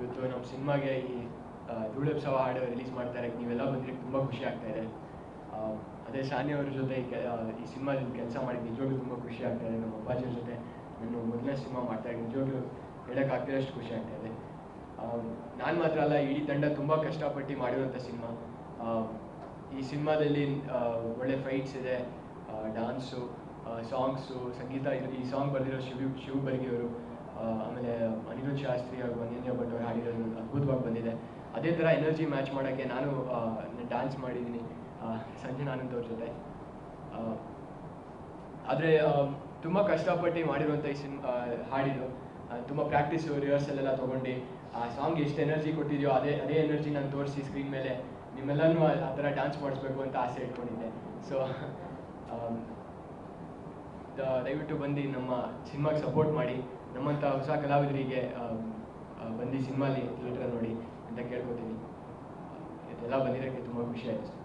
ಇವತ್ತು ನಮ್ಮ ಸಿನಿಮಾಗೆ ಈ ಧೂಳೆಪ್ಸವ ಹಾಡು ರಿಲೀಸ್ ಮಾಡ್ತಾರೆ. ನೀವೆಲ್ಲ ಬಂದ್ರೆ ತುಂಬ ಖುಷಿ ಆಗ್ತಾ ಇದೆ. ಅದೇ ಶಾನಿ ಅವ್ರ ಜೊತೆ ಈ ಸಿನಿಮಾದಲ್ಲಿ ಕೆಲಸ ಮಾಡಿ ನಿಜವಾಗ್ಲೂ ತುಂಬ ಖುಷಿ ಆಗ್ತಾ ಇದೆ. ನಮ್ಮ ಅಪ್ಪಾಜಿಯವ್ರ ಜೊತೆ ನಾನು ಮೊದಲನೇ ಸಿನಿಮಾ ಮಾಡ್ತಾ ಇದ್ದೀನಿ. ನಿಜವಾಗ್ಲೂ ಹೇಳೋಕ್ಕಾಗ್ತಿರೋಷ್ಟು ಖುಷಿ ಆಗ್ತಾ ಇದೆ. ನಾನು ಮಾತ್ರ ಅಲ್ಲ, ಇಡೀ ತಂಡ ತುಂಬ ಕಷ್ಟಪಟ್ಟು ಮಾಡಿರುವಂಥ ಸಿನಿಮಾ. ಈ ಸಿನಿಮಾದಲ್ಲಿ ಒಳ್ಳೆ ಫೈಟ್ಸ್ ಇದೆ ಡಾನ್ಸು ಸಾಂಗ್ಸು ಸಂಗೀತ, ಈ ಸಾಂಗ್ ಬರೆದಿರೋ ಶಿವ ಶಿವ ಬರ್ಗಿಯವರು ಬಂದಿದೆ ಅದೇ ಥರ ಎನರ್ಜಿ ಮ್ಯಾಚ್ ಮಾಡೋಕ್ಕೆ ನಾನು ಡ್ಯಾನ್ಸ್ ಮಾಡಿದ್ದೀನಿ ಸಂಜೆ ಆನಂದ್ ಜೊತೆ. ಆದರೆ ತುಂಬ ಕಷ್ಟಪಟ್ಟು ಮಾಡಿರುವಂಥ ಈ ಸಿನ್ ಹಾಡಿದ್ದು ತುಂಬ ಪ್ರಾಕ್ಟೀಸು ರಿಹರ್ಸಲ್ ಎಲ್ಲ ತೊಗೊಂಡು, ಆ, ಸಾಂಗ್ ಎಷ್ಟು ಎನರ್ಜಿ ಕೊಟ್ಟಿದೆಯೋ ಅದೇ ಅದೇ ಎನರ್ಜಿ ನಾನು ತೋರಿಸಿ ಸ್ಕ್ರೀನ್ ಮೇಲೆ ನಿಮ್ಮೆಲ್ಲನೂ ಆ ಥರ ಡ್ಯಾನ್ಸ್ ಮಾಡಿಸ್ಬೇಕು ಅಂತ ಆಸೆ ಇಟ್ಕೊಂಡಿದ್ದೆ. ಸೊ ದಯವಿಟ್ಟು ಬಂದು ನಮ್ಮ ಸಿನಿಮಾಗೆ ಸಪೋರ್ಟ್ ಮಾಡಿ, ನಮ್ಮಂಥ ಹೊಸ ಕಲಾವಿದರಿಗೆ ಬಂದು ಸಿನಿಮಾಲಿ ಥಿಯೇಟ್ರಲ್ಲಿ ನೋಡಿ. da kelko de ni de la manera que tú me escuchaste.